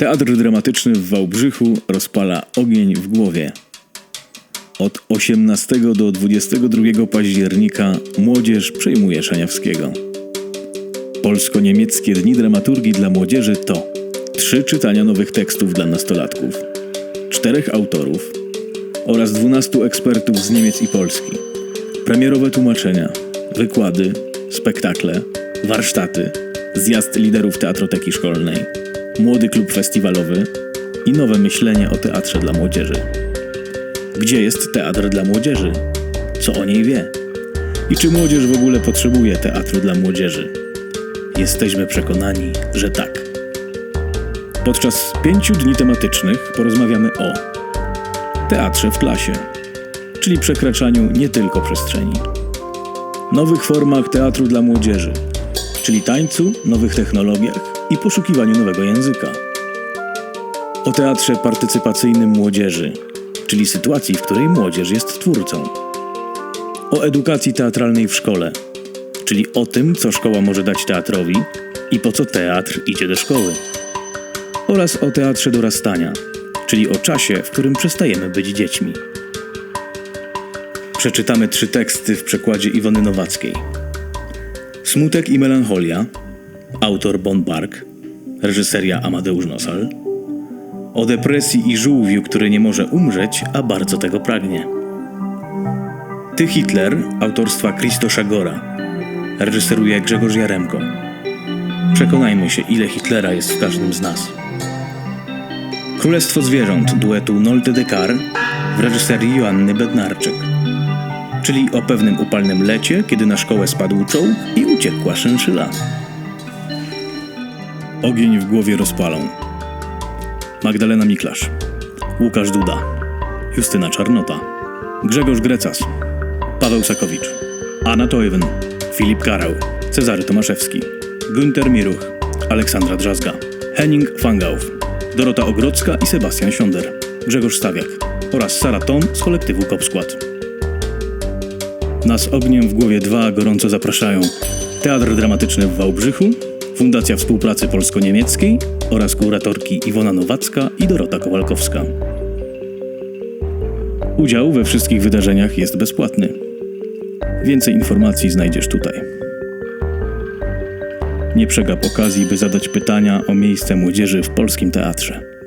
Teatr dramatyczny w Wałbrzychu rozpala ogień w głowie. Od 18 do 22 października młodzież przejmuje Szaniawskiego. Polsko-niemieckie dni dramaturgii dla młodzieży to trzy czytania nowych tekstów dla nastolatków, czterech autorów oraz 12 ekspertów z Niemiec i Polski, premierowe tłumaczenia, wykłady, spektakle, warsztaty, zjazd liderów teatroteki szkolnej, młody klub festiwalowy i nowe myślenie o teatrze dla młodzieży. Gdzie jest teatr dla młodzieży? Co o niej wie? I czy młodzież w ogóle potrzebuje teatru dla młodzieży? Jesteśmy przekonani, że tak. Podczas pięciu dni tematycznych porozmawiamy o teatrze w klasie, czyli przekraczaniu nie tylko przestrzeni, nowych formach teatru dla młodzieży, czyli tańcu, nowych technologiach i poszukiwaniu nowego języka, o teatrze partycypacyjnym młodzieży, czyli sytuacji, w której młodzież jest twórcą, o edukacji teatralnej w szkole, czyli o tym, co szkoła może dać teatrowi i po co teatr idzie do szkoły, oraz o teatrze dorastania, czyli o czasie, w którym przestajemy być dziećmi. Przeczytamy trzy teksty w przekładzie Iwony Nowackiej. Smutek i melancholia, autor Bon Park, reżyseria Amadeusz Nosal. O depresji i żółwiu, który nie może umrzeć, a bardzo tego pragnie. Ty Hitler, autorstwa Krzysztofa Gora. Reżyseruje Grzegorz Jaremko. Przekonajmy się, ile Hitlera jest w każdym z nas. Królestwo Zwierząt duetu Nolte de Car w reżyserii Joanny Bednarczyk. Czyli o pewnym upalnym lecie, kiedy na szkołę spadł czołg i uciekła szynszyla. Ogień w głowie rozpalą. Magdalena Miklasz, Łukasz Duda, Justyna Czarnota, Grzegorz Grecas, Paweł Sakowicz, Anna Toiwen, Filip Karał, Cezary Tomaszewski, Günter Miruch, Aleksandra Drzazga, Henning Fangauf, Dorota Ogrodzka i Sebastian Sionder, Grzegorz Stawiak oraz Sara Tom z kolektywu Kopskład. Nas ogniem w głowie 2 gorąco zapraszają. Teatr Dramatyczny w Wałbrzychu, Fundacja Współpracy Polsko-Niemieckiej oraz kuratorki Iwona Nowacka i Dorota Kowalkowska. Udział we wszystkich wydarzeniach jest bezpłatny. Więcej informacji znajdziesz tutaj. Nie przegap okazji, by zadać pytania o miejsce młodzieży w polskim teatrze.